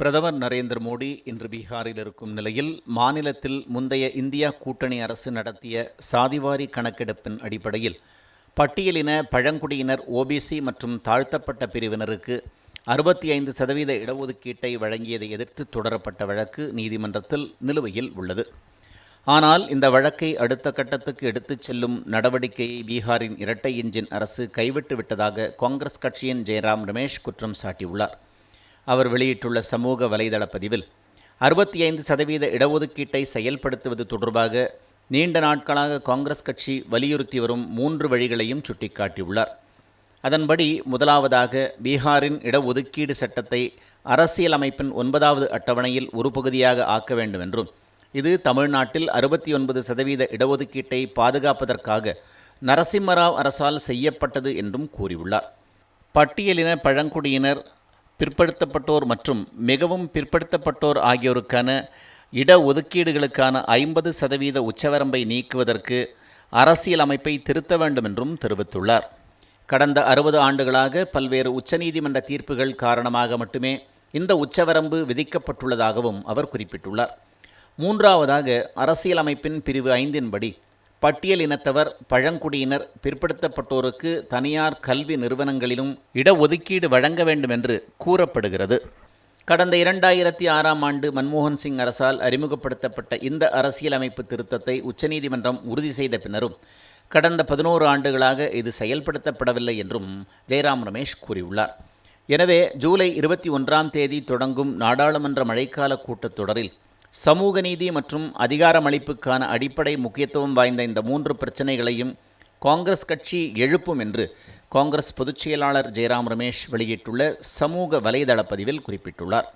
பிரதமர் நரேந்திர மோடி இன்று பீகாரில் இருக்கும் நிலையில் மாநிலத்தில் முந்தைய இந்தியா கூட்டணி அரசு நடத்திய சாதிவாரி கணக்கெடுப்பின் அடிப்படையில் பட்டியலின பழங்குடியினர் ஓபிசி மற்றும் தாழ்த்தப்பட்ட பிரிவினருக்கு அறுபத்தி ஐந்து சதவீத இடஒதுக்கீட்டை வழங்கியதை எதிர்த்து தொடரப்பட்ட வழக்கு நீதிமன்றத்தில் நிலுவையில் உள்ளது. ஆனால் இந்த வழக்கை அடுத்த கட்டத்துக்கு எடுத்துச் செல்லும் நடவடிக்கையை பீகாரின் இரட்டை இன்ஜின் அரசு கைவிட்டு விட்டதாக காங்கிரஸ் கட்சியின் ஜெயராம் ரமேஷ் குற்றம் சாட்டியுள்ளார். அவர் வெளியிட்டுள்ள சமூக வலைதள பதிவில் அறுபத்தி ஐந்து சதவீத இடஒதுக்கீட்டை செயல்படுத்துவது தொடர்பாக நீண்ட நாட்களாக காங்கிரஸ் கட்சி வலியுறுத்தி வரும் மூன்று வழிகளையும் சுட்டிக்காட்டியுள்ளார். அதன்படி முதலாவதாக பீகாரின் இடஒதுக்கீடு சட்டத்தை அரசியலமைப்பின் ஒன்பதாவது அட்டவணையில் ஒரு பகுதியாக ஆக்க வேண்டும் என்றும் இது தமிழ்நாட்டில் அறுபத்தி ஒன்பது சதவீத இடஒதுக்கீட்டை பாதுகாப்பதற்காக நரசிம்மராவ் அரசால் செய்யப்பட்டது என்றும் கூறியுள்ளார். பட்டியலின பழங்குடியினர் பிற்படுத்தப்பட்டோர் மற்றும் மிகவும் பிற்படுத்தப்பட்டோர் ஆகியோருக்கான இட ஒதுக்கீடுகளுக்கான ஐம்பது சதவீத உச்சவரம்பை நீக்குவதற்கு அரசியல் அமைப்பை திருத்த வேண்டும் என்றும் தெரிவித்துள்ளார். கடந்த அறுபது ஆண்டுகளாக பல்வேறு உச்சநீதிமன்ற தீர்ப்புகள் காரணமாக மட்டுமே இந்த உச்சவரம்பு விதிக்கப்பட்டுள்ளதாகவும் அவர் குறிப்பிட்டுள்ளார். மூன்றாவதாக அரசியலமைப்பின் பிரிவு ஐந்தின்படி பட்டியல் இனத்தவர் பழங்குடியினர் பிற்படுத்தப்பட்டோருக்கு தனியார் கல்வி நிறுவனங்களிலும் இடஒதுக்கீடு வழங்க வேண்டும் என்று கூறப்படுகிறது. கடந்த இரண்டாயிரத்தி ஆறாம் ஆண்டு மன்மோகன் சிங் அரசால் அறிமுகப்படுத்தப்பட்ட இந்த அரசியலமைப்பு திருத்தத்தை உச்சநீதிமன்றம் உறுதி செய்த பின்னரும் கடந்த பதினோரு ஆண்டுகளாக இது செயல்படுத்தப்படவில்லை என்றும் ஜெயராம் ரமேஷ் கூறியுள்ளார். எனவே ஜூலை இருபத்தி ஒன்றாம் தேதி தொடங்கும் நாடாளுமன்ற மழைக்கால கூட்டத்தொடரில் சமூக நீதி மற்றும் அதிகாரமளிப்புக்கான அடிப்படை முக்கியத்துவம் வாய்ந்த இந்த மூன்று பிரச்சனைகளையும் காங்கிரஸ் கட்சி எழுப்பும் என்று காங்கிரஸ் பொதுச் செயலாளர் ஜெயராம் ரமேஷ் வெளியிட்டுள்ள சமூக வலைதள பதிவில் குறிப்பிட்டுள்ளார்.